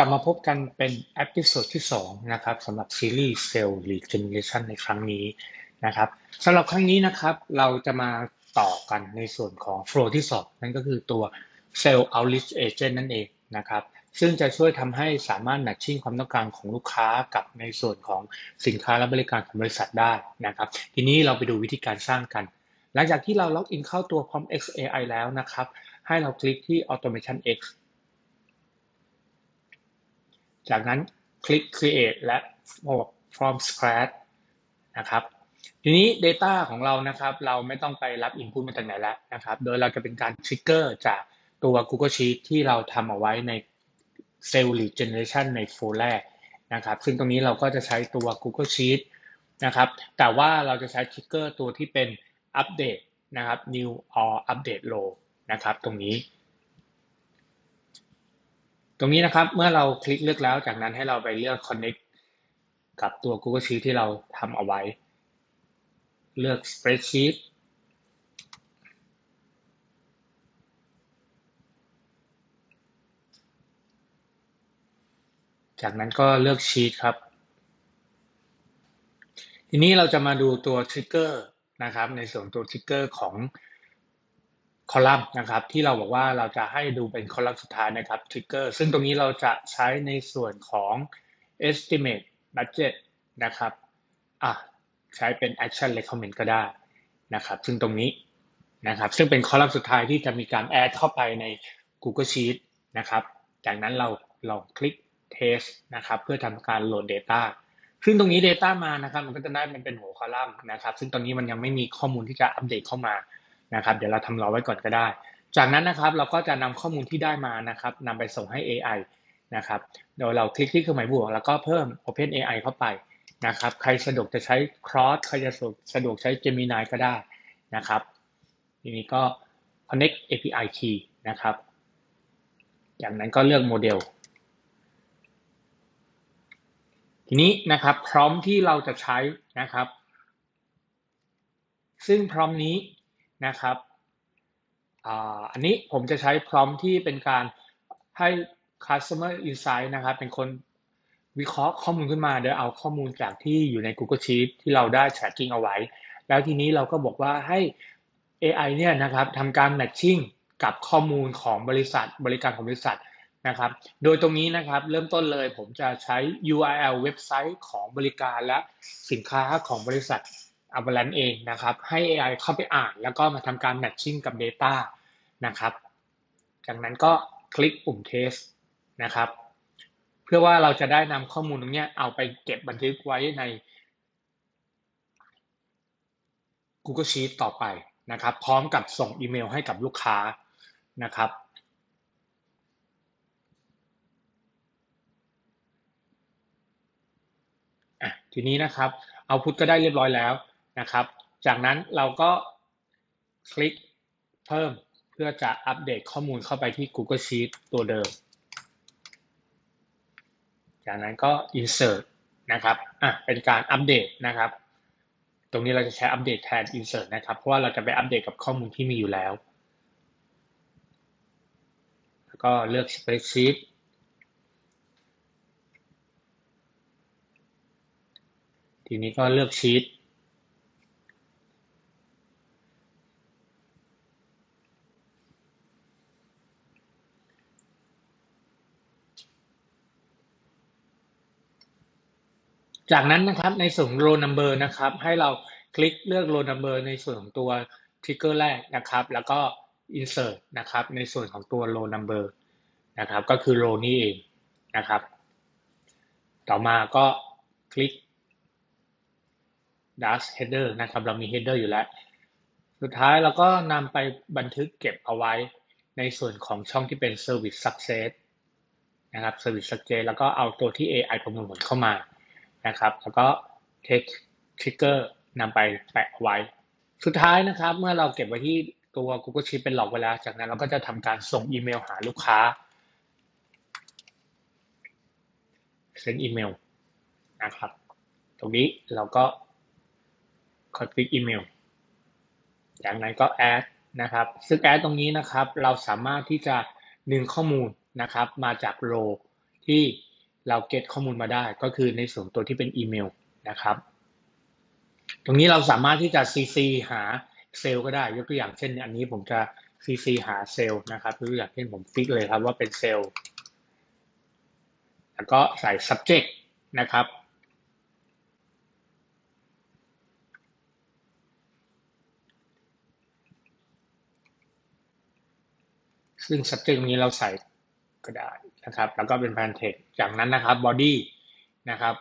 กลับมาพบกันเป็นเอพิโซดที่2นะครับสำหรับซีรีส์ Cell Regeneration ในครั้งนี้นะครับสำหรับครั้งนี้นะครับเราจะมาต่อกันในส่วนของ flow ที่2นั่นก็คือตัว Cell Outreach Agent นั่นเองนะครับซึ่งจะช่วยทำให้สามารถ matching ความต้องการของลูกค้ากับในส่วนของสินค้าและบริการของบริษัทได้นะครับทีนี้เราไปดูวิธีการสร้างกัน หลังจากที่เราล็อกอินเข้าตัว Prompt X AI แล้วนะครับให้เราคลิกที่ Automation X จากนั้นคลิก create และ from scratch นะครับ ทีนี้ Data ของเรานะครับ เราไม่ต้องไปรับ Input มาจากไหนแล้วนะครับ โดยเราจะเป็นการ trigger จากตัว Google Sheet ที่เราทำเอาไว้ใน Cell Lead Generation ในโฟลแรกนะครับ ซึ่งตรงนี้เราก็จะใช้ตัว Google Sheet นะครับ แต่ว่าเราจะใช้ trigger ตัวที่เป็น update นะครับ new or update row นะครับ ตรงนี้ ตรงนี้นะครับเมื่อเราคลิกเลือกแล้วจากนั้นให้เราไปเลือก connect กับตัว Google Sheet ที่เราทำเอาไว้ เลือก spreadsheet จากนั้นก็เลือก sheet ครับ ทีนี้เราจะมาดูตัว trigger นะครับ ในส่วนตัว trigger ของ คอลัมน์นะครับที่เราบอกว่าเราจะให้ดูเป็นคอลัมน์สุดท้ายนะครับ trigger ซึ่งตรงนี้เราจะใช้ในส่วนของ estimate budget นะครับอะใช้เป็น action recommend ก็ได้นะครับซึ่งตรงนี้นะครับซึ่งเป็นคอลัมน์สุดท้ายที่จะมีการ add เข้าไปใน Google Sheet นะครับจากนั้นเราลองคลิก test นะครับเพื่อทำการโหลด Data ซึ่งตรงนี้ Data มานะครับมันก็จะได้มันเป็นหัวคอลัมน์นะครับซึ่งตอนนี้มันยังไม่มีข้อมูลที่จะอัปเดตเข้ามา นะครับ เดี๋ยวเราทำรอไว้ก่อนก็ได้ จากนั้นนะครับเราก็จะนำข้อมูลที่ได้มานะครับนำไปส่งให้ AI นะครับโดยเราคลิกที่เครื่องหมายบวก แล้วก็เพิ่ม Open AI เข้าไปนะครับ ใครสะดวกจะใช้ Cross ใครจะสะดวกใช้ Gemini ก็ได้นะครับ ทีนี้ก็ Connect API Key นะครับ จากนั้นก็เลือกโมเดล ทีนี้นะครับพร้อมที่เราจะใช้นะครับ ซึ่งพร้อมนี้ นะครับอันนี้ผมจะใช้พร้อมที่เป็นการให้ customer insight นะครับ เป็นคนวิเคราะห์ข้อมูลขึ้นมาโดยเอาข้อมูลจากที่อยู่ใน Google Sheet ที่เราได้ tracking เอาไว้ แล้วทีนี้เราก็บอกว่าให้ AI เนี่ยนะครับทำการ matching กับข้อมูลของบริษัทบริการของบริษัทนะครับ โดยตรงนี้นะครับเริ่มต้นเลยผมจะใช้ URL เว็บไซต์ของบริการและสินค้าของบริษัท Avalanche เองนะครับ ให้ AI เข้าไปอ่าน แล้วก็มาทำการ matching กับ Data นะครับ จากนั้นก็คลิกปุ่ม test นะครับ เพื่อว่าเราจะได้นำข้อมูลตรงนี้เอาไปเก็บบันทึกไว้ใน Google Sheet ต่อไปนะครับ พร้อมกับส่งอีเมลให้กับลูกค้านะครับทีนี้นะครับเอาพุทก็ได้เรียบร้อยแล้ว นะครับ จากนั้นเราก็คลิกเพิ่มเพื่อจะอัปเดตข้อมูลเข้าไปที่ Google Sheet ตัวเดิม จากนั้นก็ insert นะครับ อะ เป็นการอัปเดตนะครับ ตรงนี้เราจะใช้อัปเดตแทน insert นะครับ เพราะว่าเราจะไปอัปเดตกับข้อมูลที่มีอยู่แล้ว แล้วก็เลือก spreadsheet ทีนี้ก็เลือกชีต จากนั้นนะครับในส่วน row number นะครับ ให้เราคลิกเลือก row number ในส่วนของตัว trigger แรกนะครับ แล้วก็ insert นะครับ ในส่วนของตัว row number นะครับ ก็คือ row นี้เองนะครับ ต่อมาก็คลิก dash header นะครับ เรามี header อยู่แล้ว สุดท้ายเราก็นำไปบันทึกเก็บเอาไว้ในส่วนของช่องที่เป็น service success นะครับ service success แล้วก็เอาตัวที่ AI ประมวลผลเข้ามา นะครับ แล้วก็ take trigger นำไปแปะไว้ สุดท้ายนะครับ เมื่อเราเก็บไว้ที่ตัว Google Sheet เป็นหลอกไว้แล้วจากนั้นเราก็จะทำการส่งอีเมลหาลูกค้าเซ็นอีเมลนะครับ ตรงนี้เราก็คอนฟิกอีเมลจากนั้นก็แอดนะครับ ซึ่งแอดตรงนี้นะครับ เราสามารถที่จะดึงข้อมูลนะครับ มาจากโรที่ เราเก็ตข้อมูลมาได้ ก็คือในส่วนตัวที่เป็นอีเมลนะครับ ตรงนี้เราสามารถที่จะ CC หาเซลล์ก็ได้ ยกตัวอย่างเช่น อันนี้ผมจะ CC หาเซลล์นะครับยกตัวอย่างเช่นผมฟิกเลยครับว่าเป็นเซลล์แล้วก็ใส่ subject นะครับซึ่ง subject ตรงนี้เราใส่ ก็ได้นะครับ แล้วก็เป็น plan text จากนั้นนะครับ body นะครับ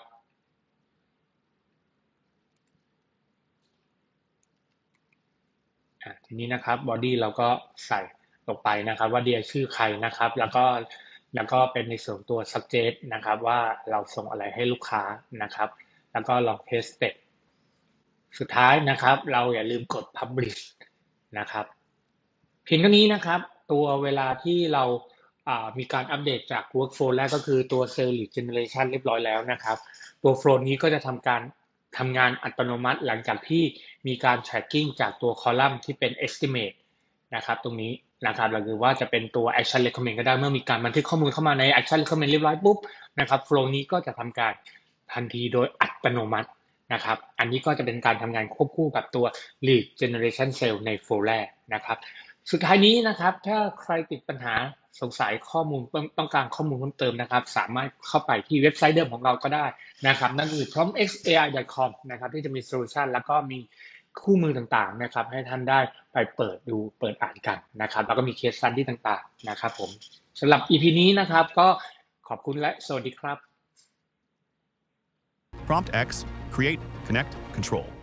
ทีนี้นะครับ body เราก็ใส่ลงไปนะครับ ว่าเดียชื่อใครนะครับ แล้วก็แล้วก็เป็นในส่วนตัว subject นะครับว่าเราส่งอะไรให้ลูกค้านะครับ แล้วก็ลอง test step สุดท้ายนะครับ เราอย่าลืมกด publish นะครับเพียงเท่านี้นะครับ ตัวเวลาที่เรา มีการอัปเดตจาก workflow แรกก็คือตัว sales lead generation เรียบร้อยแล้วนะครับ ตัว flow นี้ก็จะทำการทำงานอัตโนมัติหลังจากที่มีการ tracking จากตัว column ที่เป็น estimate นะครับตรงนี้นะครับหรือว่าจะเป็นตัว action recommend ก็ได้เมื่อมีการบันทึกข้อมูลเข้ามาใน action recommend เรียบร้อยปุ๊บนะครับ flow นี้ก็จะทำการทันทีโดยอัตโนมัตินะครับ อันนี้ก็จะเป็นการทำงานควบคู่กับตัว lead generation sale ใน flow แรกนะครับ สุดท้ายนี้นะครับ ถ้าใครติดปัญหาสงสัยข้อมูลต้องการข้อมูลเพิ่มเติมนะครับ สามารถเข้าไปที่เว็บไซต์เดิมของเราก็ได้นะครับ นั่นคือ promptxai.com นะครับที่จะมีโซลูชันแล้วก็มีคู่มือต่างๆนะครับ ให้ท่านได้ไปเปิดดูเปิดอ่านกันนะครับ แล้วก็มีเคสซันที่ต่างๆนะครับผมสำหรับ EP นี้นะครับ ก็ขอบคุณและสวัสดีครับ Prompt X Create, Connect, Control.